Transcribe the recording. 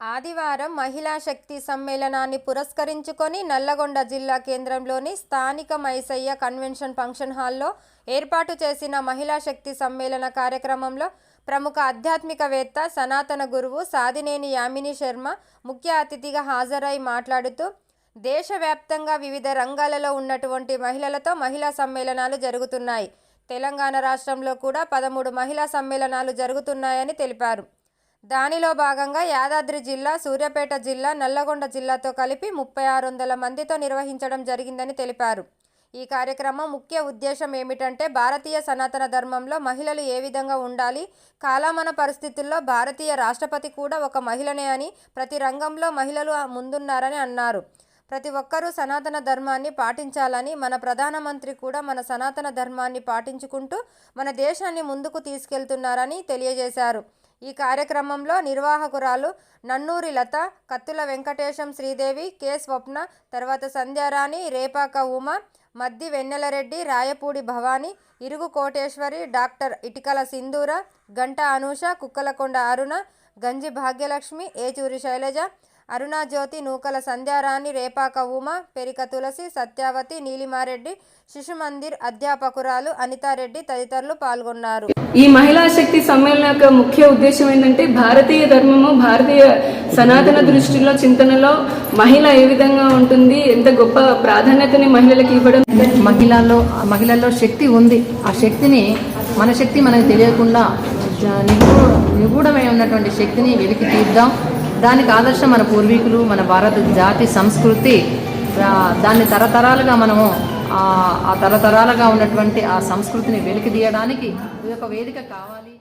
ఆదివారం మహిళా శక్తి సమ్మేళనాన్ని పురస్కరించుకొని నల్లగొండ జిల్లా కేంద్రంలోని స్థానిక మైసయ్య కన్వెన్షన్ ఫంక్షన్ హాల్లో ఏర్పాటు చేసిన మహిళా శక్తి సమ్మేళన కార్యక్రమంలో ప్రముఖ ఆధ్యాత్మికవేత్త సనాతన గురువు సాదినేని యామిని శర్మ ముఖ్య అతిథిగా హాజరై మాట్లాడుతూ దేశవ్యాప్తంగా వివిధ రంగాలలో ఉన్నటువంటి మహిళలతో మహిళా సమ్మేళనాలు జరుగుతున్నాయి. తెలంగాణ రాష్ట్రంలో కూడా పదమూడు మహిళా సమ్మేళనాలు జరుగుతున్నాయని తెలిపారు. దానిలో భాగంగా యాదాద్రి జిల్లా సూర్యాపేట జిల్లా నల్లగొండ జిల్లాతో కలిపి ముప్పై ఆరు వందల మందితో నిర్వహించడం జరిగిందని తెలిపారు. ఈ కార్యక్రమం ముఖ్య ఉద్దేశం ఏమిటంటే భారతీయ సనాతన ధర్మంలో మహిళలు ఏ విధంగా ఉండాలి కాలమాన పరిస్థితుల్లో భారతీయ రాష్ట్రపతి కూడా ఒక మహిళనే అని ప్రతి రంగంలో మహిళలు ముందున్నారని అన్నారు. ప్రతి ఒక్కరూ సనాతన ధర్మాన్ని పాటించాలని మన ప్రధానమంత్రి కూడా మన సనాతన ధర్మాన్ని పాటించుకుంటూ మన దేశాన్ని ముందుకు తీసుకెళ్తున్నారని తెలియజేశారు. ఈ కార్యక్రమంలో నిర్వాహకురాలు నన్నూరి లత కత్తుల వెంకటేశం శ్రీదేవి కె. స్వప్న తర్వాత సంధ్యారాణి రేపాక ఉమ మద్ది వెన్నెలరెడ్డి రాయపూడి భవాని ఇరుగు కోటేశ్వరి డాక్టర్ ఇటికల సింధూర గంట అనూష కుక్కలకొండ అరుణ గంజి భాగ్యలక్ష్మి ఏచూరి శైలజ అరుణాజ్యోతి నూకల సంధ్యారాణి రేపాక ఉమ పెరిక తులసి సత్యావతి నీలిమారెడ్డి శిశుమందిర్ అధ్యాపకురాలు అనితారెడ్డి తదితరులు పాల్గొన్నారు. ఈ మహిళా శక్తి సమ్మేళన యొక్క ముఖ్య ఉద్దేశం ఏంటంటే భారతీయ ధర్మము భారతీయ సనాతన దృష్టిలో చింతనలో మహిళ ఏ విధంగా ఉంటుంది ఎంత గొప్ప ప్రాధాన్యతని మహిళలకు ఇవ్వడం? మహిళల్లో మహిళల్లో శక్తి ఉంది. ఆ శక్తిని మన శక్తి మనకు తెలియకుండా నిగూఢమై ఉన్నటువంటి శక్తిని వెలికి తీద్దాం. దానికి ఆదర్శం మన పూర్వీకులు మన భారత జాతి సంస్కృతి దాన్ని తరతరాలుగా మనము ఆ ఆ తరతరాలుగా ఉన్నటువంటి ఆ సంస్కృతిని వెలికి తీయడానికి ఇది ఒక వేదిక కావాలి.